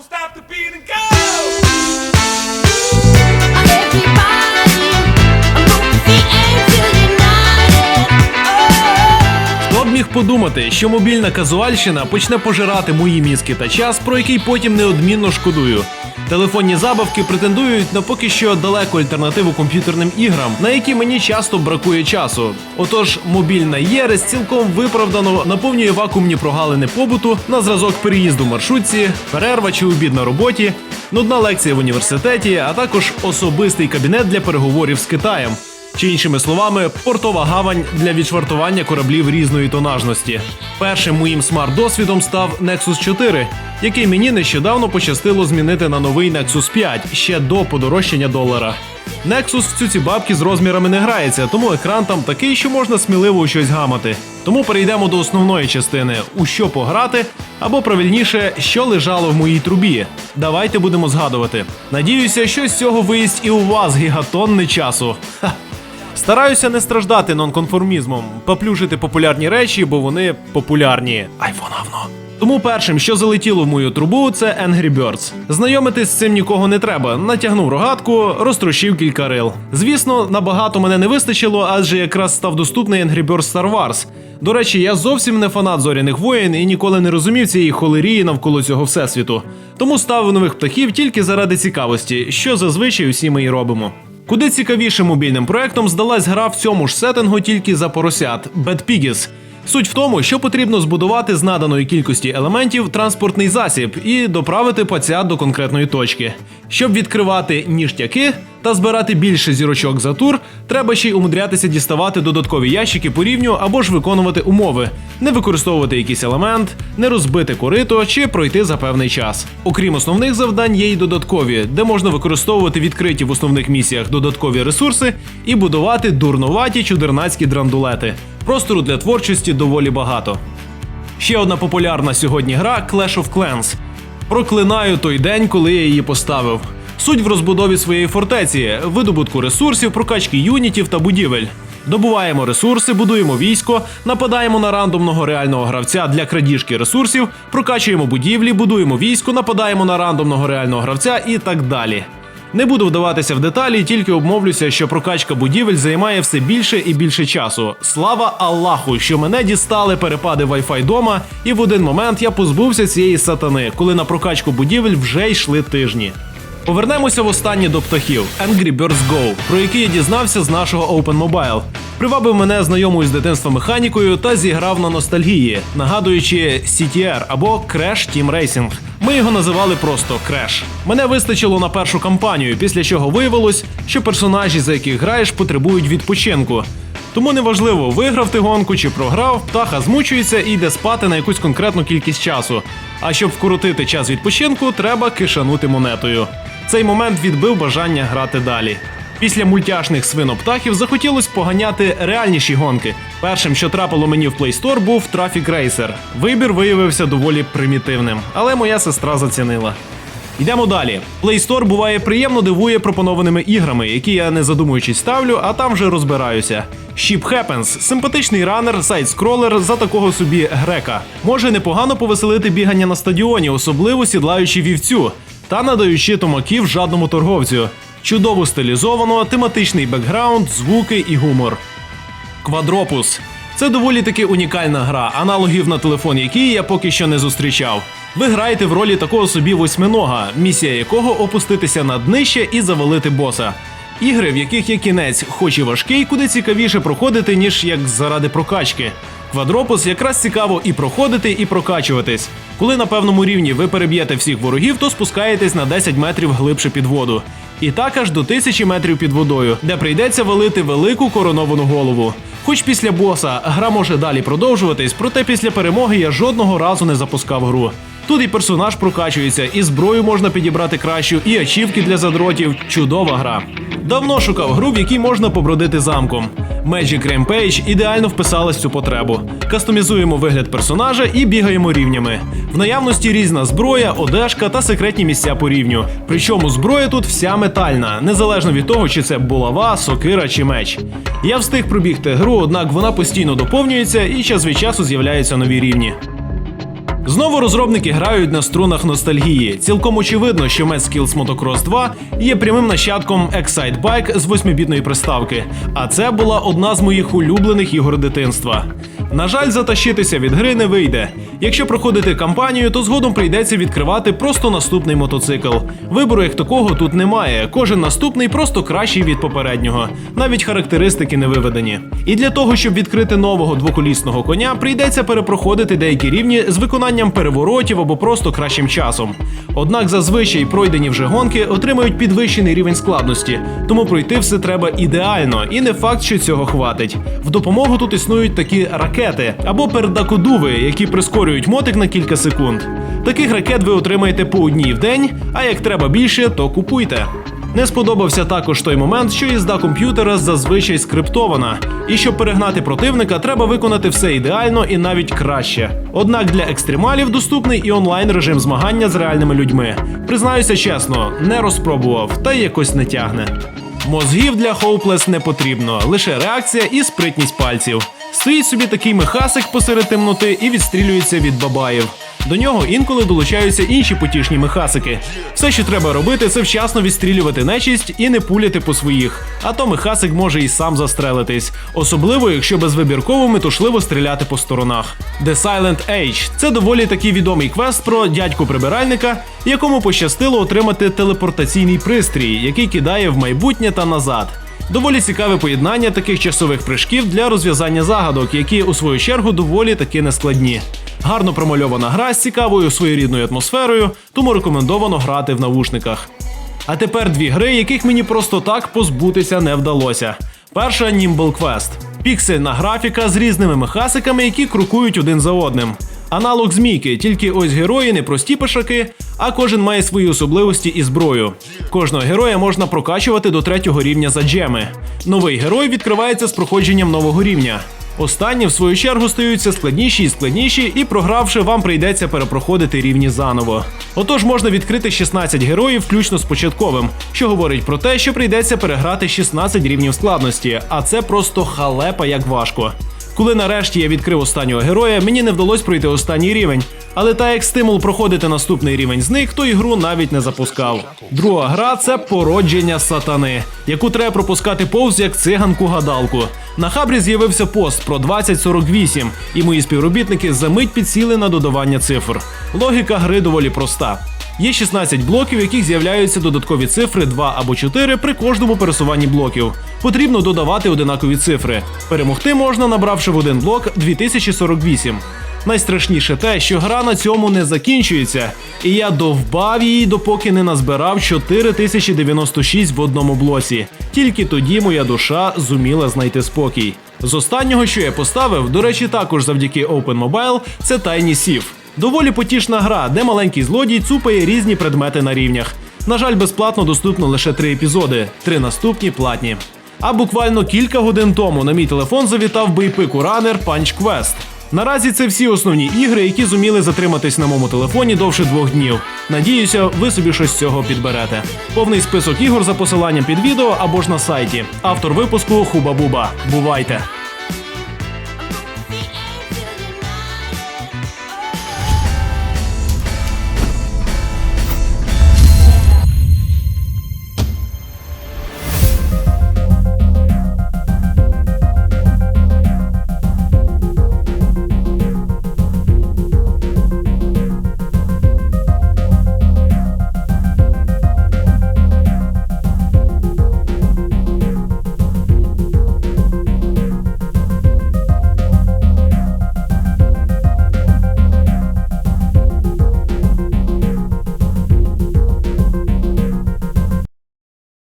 Stop the beat and go! Oh. Міг подумати, що мобільна казуальщина почне пожирати мої мізки та час, про який потім неодмінно шкодую. Телефонні забавки претендують на поки що далеку альтернативу комп'ютерним іграм, на які мені часто бракує часу. Отож, мобільна єресь цілком виправдано наповнює вакуумні прогалини побуту на зразок переїзду в маршрутці, перерва чи обід на роботі, нудна лекція в університеті, а також особистий кабінет для переговорів з Китаєм. Чи іншими словами, портова гавань для відшвартування кораблів різної тонажності. Першим моїм смарт-досвідом став Nexus 4, який мені нещодавно пощастило змінити на новий Nexus 5 ще до подорожчання долара. Nexus в цю ці бабки з розмірами не грається, тому екран там такий, що можна сміливо у щось гамати. Тому перейдемо до основної частини: у що пограти, або правильніше, що лежало в моїй трубі. Давайте будемо згадувати. Надіюся, що з цього виїсть і у вас гігатонни часу. Ха. Стараюся не страждати нонконформізмом, поплюжити популярні речі, бо вони популярні. Айфон гавно. Тому першим, що залетіло в мою трубу, це Angry Birds. Знайомитись з цим нікого не треба. Натягнув рогатку, розтрощив кілька рил. Звісно, набагато мене не вистачило, адже якраз став доступний Angry Birds Star Wars. До речі, я зовсім не фанат зоряних воєн і ніколи не розумів цієї холерії навколо цього всесвіту. Тому ставив нових птахів тільки заради цікавості, що зазвичай усі ми і робимо. Куди цікавішим мобільним проектом здалась гра в цьому ж сеттингу тільки за поросят Bad Piggies. Суть в тому, що потрібно збудувати з наданої кількості елементів транспортний засіб і доправити паця до конкретної точки. Щоб відкривати ніштяки та збирати більше зірочок за тур, треба ще й умудрятися діставати додаткові ящики по рівню або ж виконувати умови, не використовувати якийсь елемент, не розбити корито чи пройти за певний час. Окрім основних завдань, є й додаткові, де можна використовувати відкриті в основних місіях додаткові ресурси і будувати дурнуваті чудернацькі драндулети. Простору для творчості доволі багато. Ще одна популярна сьогодні гра Clash of Clans. Проклинаю той день, коли я її поставив. Суть в розбудові своєї фортеці, видобутку ресурсів, прокачки юнітів та будівель. Добуваємо ресурси, будуємо військо, нападаємо на рандомного реального гравця для крадіжки ресурсів, прокачуємо будівлі, будуємо військо, нападаємо на рандомного реального гравця і так далі. Не буду вдаватися в деталі, тільки обмовлюся, що прокачка будівель займає все більше і більше часу. Слава Аллаху, що мене дістали перепади Wi-Fi дома, і в один момент я позбувся цієї сатани, коли на прокачку будівель вже йшли тижні. Повернемося востаннє до птахів Angry Birds Go, про який я дізнався з нашого Open Mobile. Привабив мене знайомою з дитинства механікою та зіграв на ностальгії, нагадуючи CTR або Crash Team Racing. Ми його називали просто Crash. Мене вистачило на першу кампанію, після чого виявилось, що персонажі, за яких граєш, потребують відпочинку. Тому неважливо, виграв ти гонку чи програв, птаха змучується і йде спати на якусь конкретну кількість часу. А щоб вкоротити час відпочинку, треба кишанути монетою. Цей момент відбив бажання грати далі. Після мультяшних свиноптахів захотілось поганяти реальніші гонки. Першим, що трапило мені в Play Store, був Traffic Racer. Вибір виявився доволі примітивним, але моя сестра зацінила. Йдемо далі. Play Store буває приємно дивує пропонованими іграми, які я не задумуючись ставлю, а там вже розбираюся. Ship Happens – симпатичний ранер, сайт-скролер за такого собі грека. Може непогано повеселити бігання на стадіоні, особливо сідлаючи вівцю та надаючи томаків жадному торговцю. Чудово стилізовано, тематичний бекграунд, звуки і гумор. Квадропус. Це доволі таки унікальна гра, аналогів на телефон якій я поки що не зустрічав. Ви граєте в ролі такого собі восьминога, місія якого опуститися на днище і завалити боса. Ігри, в яких є кінець, хоч і важкий, куди цікавіше проходити, ніж як заради прокачки. Квадропус якраз цікаво і проходити, і прокачуватись. Коли на певному рівні ви переб'єте всіх ворогів, то спускаєтесь на 10 метрів глибше під воду. І так аж до тисячі метрів під водою, де прийдеться валити велику короновану голову. Хоч після боса гра може далі продовжуватись, проте після перемоги я жодного разу не запускав гру. Тут і персонаж прокачується, і зброю можна підібрати кращу, і ачівки для задротів. Чудова гра. Давно шукав гру, в якій можна побродити замком. Magic Rampage ідеально вписалась цю потребу. Кастомізуємо вигляд персонажа і бігаємо рівнями. В наявності різна зброя, одежка та секретні місця по рівню. Причому зброя тут вся метальна, незалежно від того, чи це булава, сокира чи меч. Я встиг пробігти гру, однак вона постійно доповнюється і час від часу з'являються нові рівні. Знову розробники грають на струнах ностальгії. Цілком очевидно, що Skills Motocross 2 є прямим нащадком Excite Bike з 8-бітної приставки. А це була одна з моїх улюблених ігор дитинства. На жаль, затащитися від гри не вийде. Якщо проходити кампанію, то згодом прийдеться відкривати просто наступний мотоцикл. Вибору як такого тут немає. Кожен наступний просто кращий від попереднього. Навіть характеристики не виведені. І для того, щоб відкрити нового двоколісного коня, прийдеться перепроходити деякі рівні з виконанням переворотів або просто кращим часом. Однак зазвичай пройдені вже гонки отримують підвищений рівень складності, тому пройти все треба ідеально, і не факт, що цього хватить. В допомогу тут існують такі ракети або пердакодуви, які прискорюють мотик на кілька секунд. Таких ракет ви отримаєте по одній в день, а як треба більше, то купуйте. Не сподобався також той момент, що їзда комп'ютера зазвичай скриптована, і щоб перегнати противника, треба виконати все ідеально і навіть краще. Однак для екстремалів доступний і онлайн режим змагання з реальними людьми. Признаюся чесно, не розпробував, та й якось не тягне. Мозгів для Хоуплес не потрібно, лише реакція і спритність пальців. Стоїть собі такий мехасик посеред темноти і відстрілюється від бабаїв. До нього інколи долучаються інші потішні мехасики. Все, що треба робити, це вчасно відстрілювати нечисть і не пуляти по своїх. А то мехасик може і сам застрелитись, особливо якщо безвибірково метушливо стріляти по сторонах. The Silent Age – це доволі такий відомий квест про дядьку прибиральника, якому пощастило отримати телепортаційний пристрій, який кидає в майбутнє та назад. Доволі цікаве поєднання таких часових прыжків для розв'язання загадок, які у свою чергу доволі таки нескладні. Гарно промальована гра з цікавою своєрідною атмосферою, тому рекомендовано грати в навушниках. А тепер дві гри, яких мені просто так позбутися не вдалося. Перша Nimble Quest. Піксельна графіка з різними мехасиками, які крокують один за одним. Аналог змійки, тільки ось герої не прості пешаки, а кожен має свої особливості і зброю. Кожного героя можна прокачувати до третього рівня за джеми. Новий герой відкривається з проходженням нового рівня. Останні, в свою чергу, стаються складніші і складніші, і програвши, вам прийдеться перепроходити рівні заново. Отож, можна відкрити 16 героїв, включно з початковим, що говорить про те, що прийдеться переграти 16 рівнів складності, а це просто халепа як важко. Коли нарешті я відкрив останнього героя, мені не вдалося пройти останній рівень. Але та як стимул проходити наступний рівень з них, то ігру навіть не запускав. Друга гра це породження сатани, яку треба пропускати повз як циганку гадалку. На хабрі з'явився пост про 2048, і мої співробітники за мить підсіли на додавання цифр. Логіка гри доволі проста. Є 16 блоків, в яких з'являються додаткові цифри 2 або 4 при кожному пересуванні блоків. Потрібно додавати одинакові цифри. Перемогти можна, набравши в один блок 2048. Найстрашніше те, що гра на цьому не закінчується, і я довбав її, допоки не назбирав 4096 в одному блоці. Тільки тоді моя душа зуміла знайти спокій. З останнього, що я поставив, до речі, також завдяки Open Mobile, це Tiny Sieve. Доволі потішна гра, де маленький злодій цупає різні предмети на рівнях. На жаль, безплатно доступно лише три епізоди, три наступні платні. А буквально кілька годин тому на мій телефон завітав бойпику ранер Punch Quest. Наразі це всі основні ігри, які зуміли затриматись на моєму телефоні довше двох днів. Надіюся, ви собі щось з цього підберете. Повний список ігор за посиланням під відео або ж на сайті. Автор випуску Хуба Буба. Бувайте!